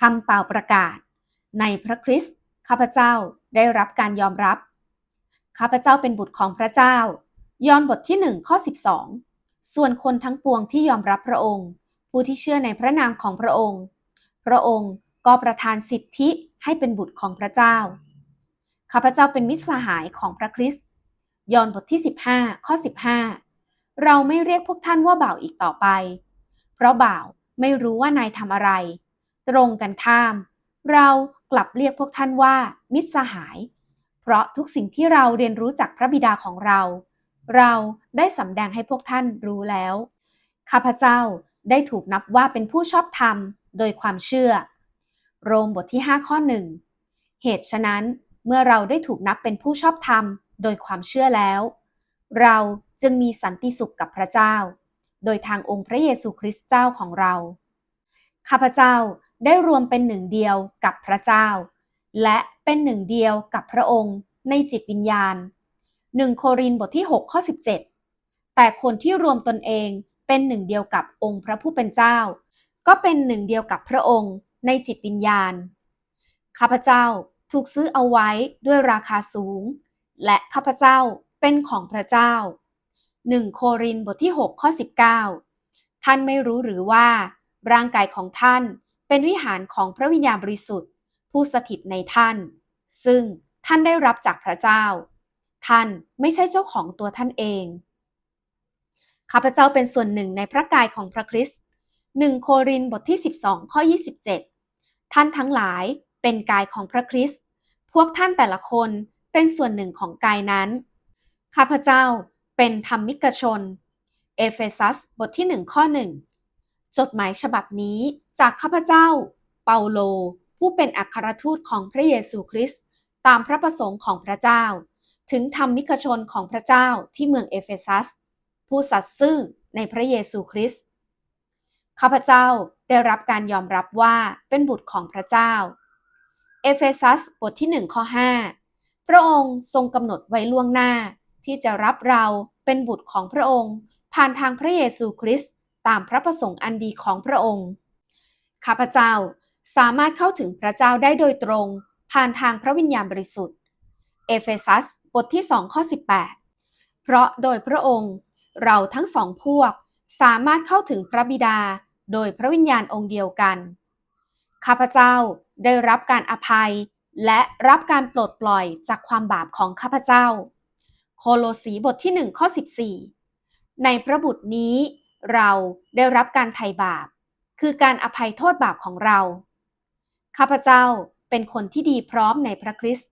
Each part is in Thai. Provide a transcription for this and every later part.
คำเป่าประกาศ ในพระคริสต์ข้าพเจ้าได้รับการยอมรับ ข้าพเจ้าเป็นบุตรของพระเจ้า ยอห์นบทที่หนึ่งข้อ 12 ส่วนคนทั้งปวงที่ยอมรับพระองค์ ผู้ที่เชื่อในพระนามของพระองค์ พระองค์ก็ประทานสิทธิให้เป็นบุตรของพระเจ้า ข้าพเจ้าเป็นมิตรสหายของพระคริสต์ ยอห์นบทที่ 15 ข้อ 15 เราไม่เรียกพวกท่านว่าบ่าวอีกต่อไป เพราะบ่าวไม่รู้ว่านายทำอะไร ตรงกันข้าม เรากลับเรียกพวกท่านว่า มิตรสหาย เพราะทุกสิ่งที่เราเรียนรู้จากพระบิดาของเรา เราได้สำแดงให้พวกท่านรู้แล้ว ข้าพเจ้าได้ถูกนับว่าเป็นผู้ชอบธรรมโดยความเชื่อ โรมบทที่ 5 ข้อหนึ่งเหตุฉะนั้นเมื่อเราได้ถูกนับเป็นผู้ชอบธรรมโดยความเชื่อแล้ว เราจึงมีสันติสุขกับพระเจ้า โดยทางองค์พระเยซูคริสต์เจ้าของเรา ข้าพเจ้า ได้รวมเป็นหนึ่งเดียวกับพระเจ้า และเป็นหนึ่งเดียวกับพระองค์ในจิตวิญญาณ 1 โครินบทที่ 6 ข้อ 17 แต่คนที่รวมตนเองเป็นหนึ่งเดียวกับองค์พระผู้เป็นเจ้า ก็เป็นหนึ่งเดียวกับพระองค์ในจิตวิญญาณ ข้าพเจ้าถูกซื้อเอาไว้ด้วยราคาสูง และข้าพเจ้าเป็นของพระเจ้า 1 โครินบทที่ 6 ข้อ 19 ท่านไม่รู้หรือว่า ร่างกายของท่าน เป็นวิหารของพระวิญญาณบริสุทธิ์ ผู้สถิตในท่าน ซึ่งท่านได้รับจากพระเจ้า ท่านไม่ใช่เจ้าของตัวท่านเอง ข้าพเจ้าเป็นส่วนหนึ่งในพระกายของพระคริสต์1โครินธ์บทที่ 12 ข้อ 27 ท่านทั้งหลายเป็นกายของพระคริสต์ พวกท่านแต่ละคนเป็นส่วนหนึ่งของกายนั้น ข้าพเจ้าเป็นธรรมิกชน เอเฟซัสบทที่ 1 ข้อ 1 จดหมายฉบับนี้จากข้าพเจ้า เปาโล ผู้เป็นอัครทูตของพระเยซูคริสต์ตามพระประสงค์ของพระเจ้า ถึงธรรมิกชนของพระเจ้าที่เมืองเอเฟซัส ผู้สัตย์ซื่อในพระเยซูคริสต์ข้าพเจ้าได้รับการยอมรับว่าเป็นบุตรของพระเจ้า เอเฟซัสบทที่ 1 ข้อ 5 พระองค์ทรงกำหนดไว้ล่วงหน้าที่จะรับเราเป็นบุตรของพระองค์ ผ่านทางพระเยซูคริสต์ ตามพระประสงค์อันดีของพระองค์ ข้าพเจ้าสามารถเข้าถึงพระเจ้าได้โดยตรง ผ่านทางพระวิญญาณบริสุทธิ์ เอเฟซัสบทที่2ข้อ18 เพราะโดยพระองค์เราทั้งสองพวกสามารถเข้าถึงพระบิดาโดยพระวิญญาณองค์เดียวกัน ข้าพเจ้าได้รับการอภัยและรับการปลดปล่อยจากความบาปของข้าพเจ้า โคโลสีบทที่1ข้อ14 ในพระบุตรนี้ เราได้รับการไถ่บาป คือการอภัยโทษบาปของเรา ข้าพเจ้าเป็นคนที่ดีพร้อมในพระคริสต์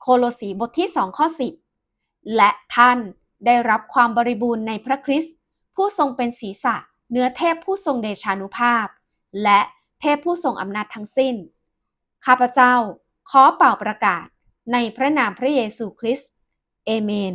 โคโลสีบทที่2ข้อ10 และท่านได้รับความบริบูรณ์ในพระคริสต์ผู้ทรงเป็นศีรษะเนื้อเทพผู้ทรงเดชานุภาพ และเทพผู้ทรงอำนาจทั้งสิ้น ข้าพเจ้าขอเป่าประกาศในพระนามพระเยซูคริสต์ เอเมน